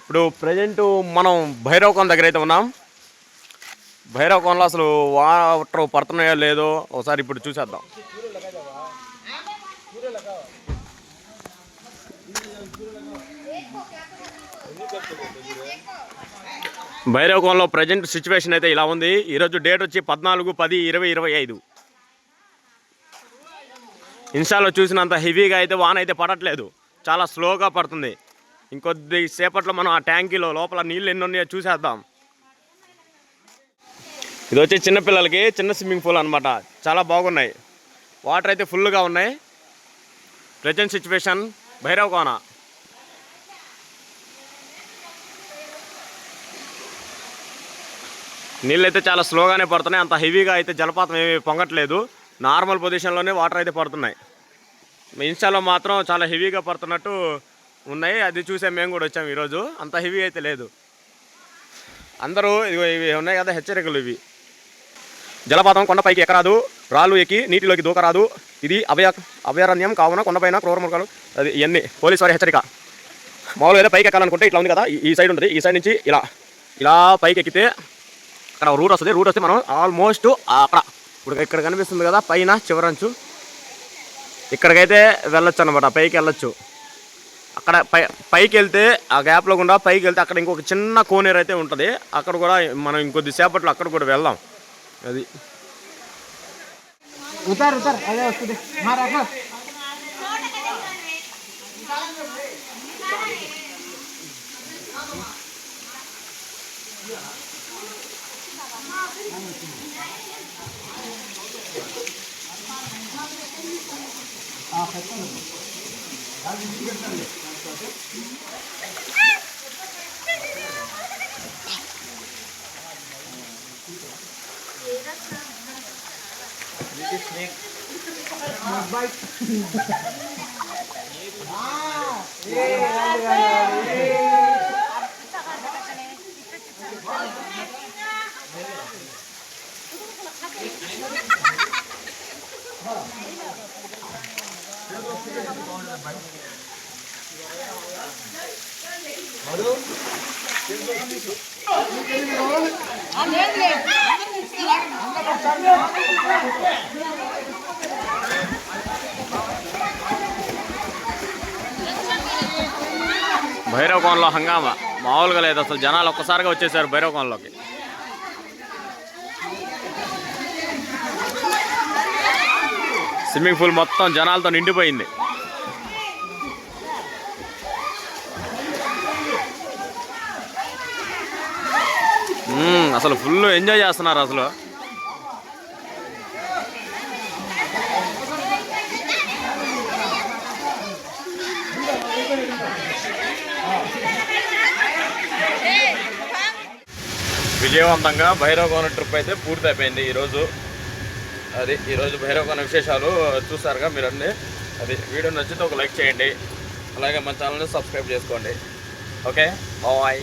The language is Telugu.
ఇప్పుడు ప్రజెంట్ మనం భైరవకోన దగ్గర అయితే ఉన్నాం. భైరవకోనలో అసలు వాటర్ పడుతున్నాయో లేదో ఒకసారి ఇప్పుడు చూసేద్దాం. భైరవకోనలో ప్రజెంట్ సిచ్యువేషన్ అయితే ఇలా ఉంది. ఈరోజు డేట్ వచ్చి పద్నాలుగు పది ఇరవై ఇరవై ఐదు. ఇన్స్టాలో చూసినంత హెవీగా అయితే వాన అయితే పడట్లేదు. చాలా స్లోగా పడుతుంది. ఇంకొద్ది సేపట్లో మనం ఆ ట్యాంకీలో లోపల నీళ్ళు ఎన్ని ఉన్నాయో చూసేద్దాం. ఇది వచ్చి చిన్నపిల్లలకి చిన్న స్విమ్మింగ్ పూల్ అనమాట చాలా బాగున్నాయి. వాటర్ అయితే ఫుల్గా ఉన్నాయి. Present situation Bhairav Kona. నీళ్ళు అయితే చాలా స్లోగానే పడుతున్నాయి. అంత హెవీగా అయితే జలపాతం ఏమీ పొంగట్లేదు. నార్మల్ పొజిషన్లోనే వాటర్ అయితే పడుతున్నాయి. ఇన్స్టాలో మాత్రం చాలా హెవీగా పడుతున్నట్టు ఉన్నాయి. అది చూసే మేము కూడా వచ్చాము ఈరోజు. అంత హెవీ అయితే లేదు. అందరూ ఇదిగో ఇవి ఉన్నాయి కదా హెచ్చరికలు ఇవి. జలపాతం కొండపైకి ఎక్కరాదు. రాళ్ళు ఎక్కి నీటిలోకి దూకరాదు. ఇది అభయ అభయారణ్యం కావున కొండపైన క్రూర మృగాలు అది ఇవన్నీ పోలీస్ వారి హెచ్చరిక. మామూలుగా అయితే పైకి ఎక్కాలనుకుంటే ఇట్లా ఉంది కదా ఈ- ఈ సైడ్ ఉంటుంది. ఈ సైడ్ నుంచి ఇలా ఇలా పైకి ఎక్కితే అక్కడ రూట్ వస్తుంది. రూట్ వస్తే మనం ఆల్మోస్ట్ అక్కడ. ఇప్పుడు ఇక్కడ కనిపిస్తుంది కదా పైన చివరంచు ఇక్కడికైతే వెళ్ళొచ్చు అనమాట పైకి వెళ్ళొచ్చు. అక్కడ పై పైకి వెళ్తే ఆ గ్యాప్లో గుండా పైకి వెళ్తే అక్కడ ఇంకొక చిన్న కోనేరు అయితే ఉంటుంది. అక్కడ కూడా మనం ఇంకొద్ది సేపట్లో అక్కడ కూడా వెళ్దాం. అది. ఉతార్ ఉతార్ అదే వస్తుంది. 그래도 그게 뭐 많이 భైరవకోనలో హంగామా? మామూలుగా లేదు అసలు. జనాలు ఒక్కసారిగా వచ్చేసారు భైరవకోనలోకి. స్విమ్మింగ్ పూల్ మొత్తం జనాలతో నిండిపోయింది మ్మ్, అసలు ఫుల్ ఎంజాయ్ చేస్తున్నారు అసలు. విజయవంతంగా భైరవకోన ట్రిప్ అయితే పూర్తి అయిపోయింది ఈరోజు. అది ఈరోజు భైరవకోన విశేషాలు చూసారుగా మీరు అన్నీ అది వీడియో నచ్చితే ఒక లైక్ చేయండి. అలాగే మన ఛానల్ని సబ్స్క్రైబ్ చేసుకోండి. ఓకే? బాయ్.